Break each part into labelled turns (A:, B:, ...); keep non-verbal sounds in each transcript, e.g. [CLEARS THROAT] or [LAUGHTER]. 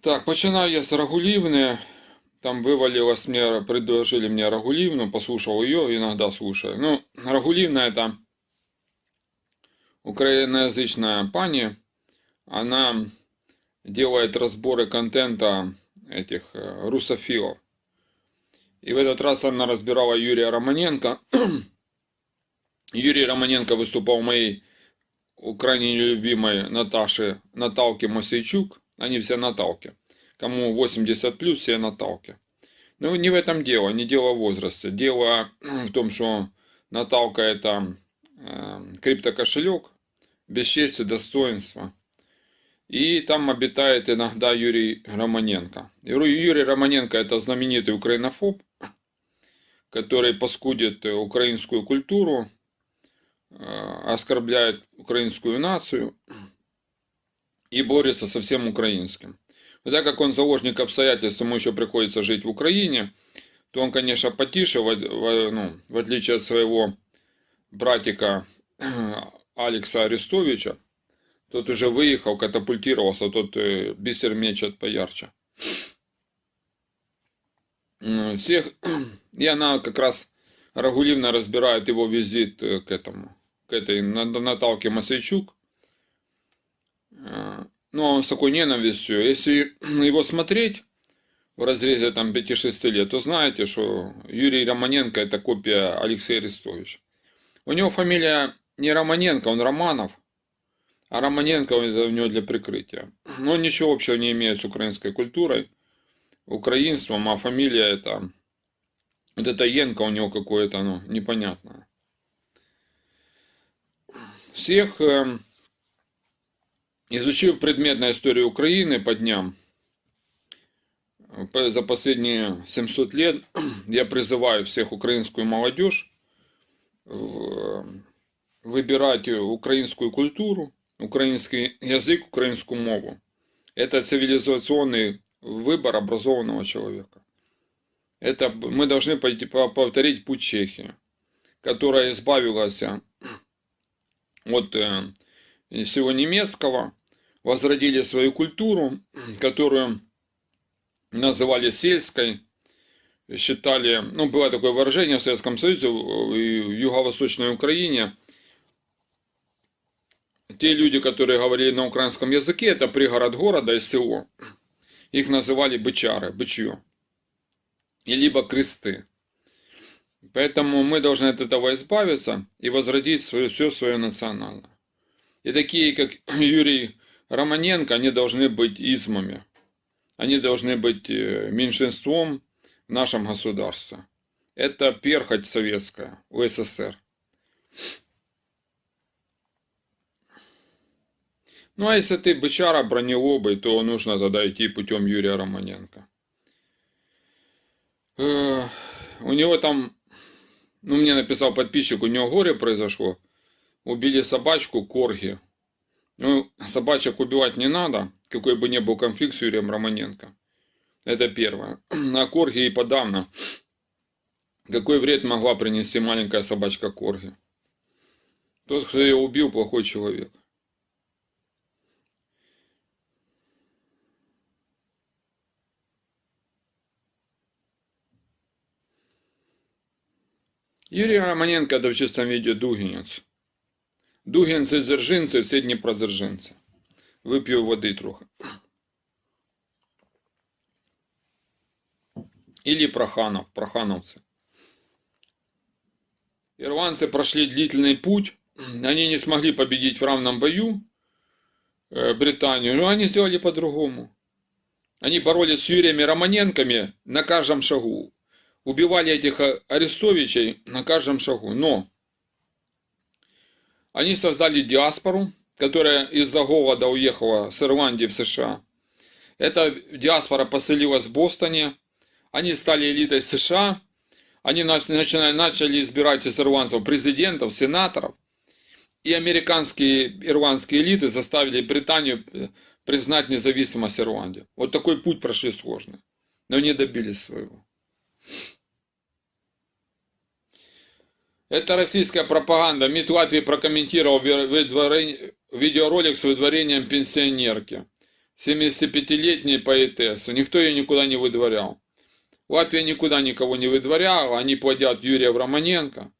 A: Так, починаю я с Рагулівни. Там вывалилось мне, предложили мне Рагулівну, послушал ее, иногда слушаю. Ну, Рагулівна это украиноязычная пани. Она делает разборы контента этих э, русофилов. И в этот раз она разбирала Юрия Романенко. Юрий Романенко выступал в моей крайне любимой Наташи Наталке Масейчук. Они все Наталки. Кому 80 плюс, все Наталки. Но не в этом дело, не дело в возрасте. Дело [CLEARS THROAT] в том, что Наталка это э, криптокошелек, бесчестие, достоинство. И там обитает иногда Юрий Романенко. Юрий Романенко это знаменитый украинофоб, [CLEARS THROAT] который поскудит украинскую культуру, э, оскорбляет украинскую нацию [CLEARS THROAT] и борется со всем украинским. Но так как он заложник обстоятельств, ему еще приходится жить в Украине, то он, конечно, потише, в, в, ну, в отличие от своего братика [CLEARS THROAT] Алекса Арестовича, тот уже выехал, катапультировался, тот э, бисер мечет поярче. Всех, [CLEARS THROAT] и она как раз Рагулевна разбирает его визит э, к этому, к этой Наталке Масейчук. Э, ну, он с такой ненавистью. Если [CLEARS THROAT] его смотреть в разрезе там 5-6 лет, то знаете, что Юрий Романенко это копия Алексея Арестовича. У него фамилия не Романенко, он Романов. А Романенко это у него для прикрытия. [CLEARS THROAT] Но он ничего общего не имеет с украинской культурой, украинством, а фамилия это... Вот это Енко у него какое-то, ну, непонятное. Всех Изучив предметную историю Украины по дням, за последние 700 лет, [CLEARS THROAT] я призываю всех украинскую молодежь выбирать украинскую культуру, украинский язык, украинскую мову. Это цивилизационный выбор образованного человека. Это мы должны повторить путь Чехии, которая избавилась от э, всего немецкого, возродили свою культуру, которую называли сельской, считали, ну, было такое выражение в Советском Союзе в Юго-Восточной Украине, те люди, которые говорили на украинском языке, это пригород города и село. Их называли бычары, бычье. И либо кресты. Поэтому мы должны от этого избавиться и возродить свое, все свое национальное. И такие, как Юрий Романенко, они должны быть измами. Они должны быть э, меньшинством в нашем государстве. Это перхоть советская в СССР. Ну а если ты бычара бронелобый, то нужно тогда идти путем Юрия Романенко. Э, у него там, ну мне написал подписчик, у него горе произошло. Убили собачку Корги ну, собачек убивать не надо, какой бы ни был конфликт с Юрием Романенко. Это первое. [CLEARS THROAT] А Корги и подавно. Какой вред могла принести маленькая собачка Корги? Тот, кто ее убил, плохой человек. Юрий Романенко это в чистом виде дугинец. Дугінці, дзержинці, всі Дніпродзержинці. Вип'ю води трохи. Или Проханов, прохановцы. Ирландцы прошли длительный путь. Они не смогли победить в равном бою э, Британию, но они сделали по-другому. Они боролись с Юриями Романенками на каждом шагу. Убивали этих Арестовичей на каждом шагу. Но они создали диаспору, которая из-за голода уехала с Ирландии в США. Эта диаспора поселилась в Бостоне. Они стали элитой США. Они начали, начали избирать из ирландцев президентов, сенаторов. И американские ирландские элиты заставили Британию э, признать независимость Ирландии. Вот такой путь прошли сложный. Но не добились своего. Это российская пропаганда. МИД Латвии прокомментировал видеоролик с выдворением пенсионерки. 75-летней поэтессу. Никто ее никуда не выдворял. Латвия никуда никого не выдворяла, они плодят Юрия Романенко.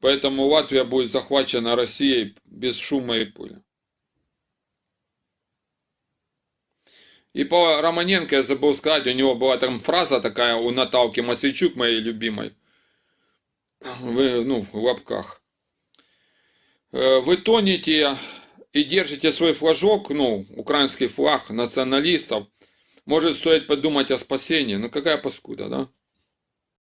A: Поэтому Латвия будет захвачена Россией без шума и пыли. И по Романенко я забыл сказать, у него была там фраза такая у Наталки Масейчук, моей любимой, вы, ну, в лапках. «Э, вы тонете и держите свой флажок, ну, украинский флаг националистов, может стоит подумать о спасении. Ну какая паскуда, да?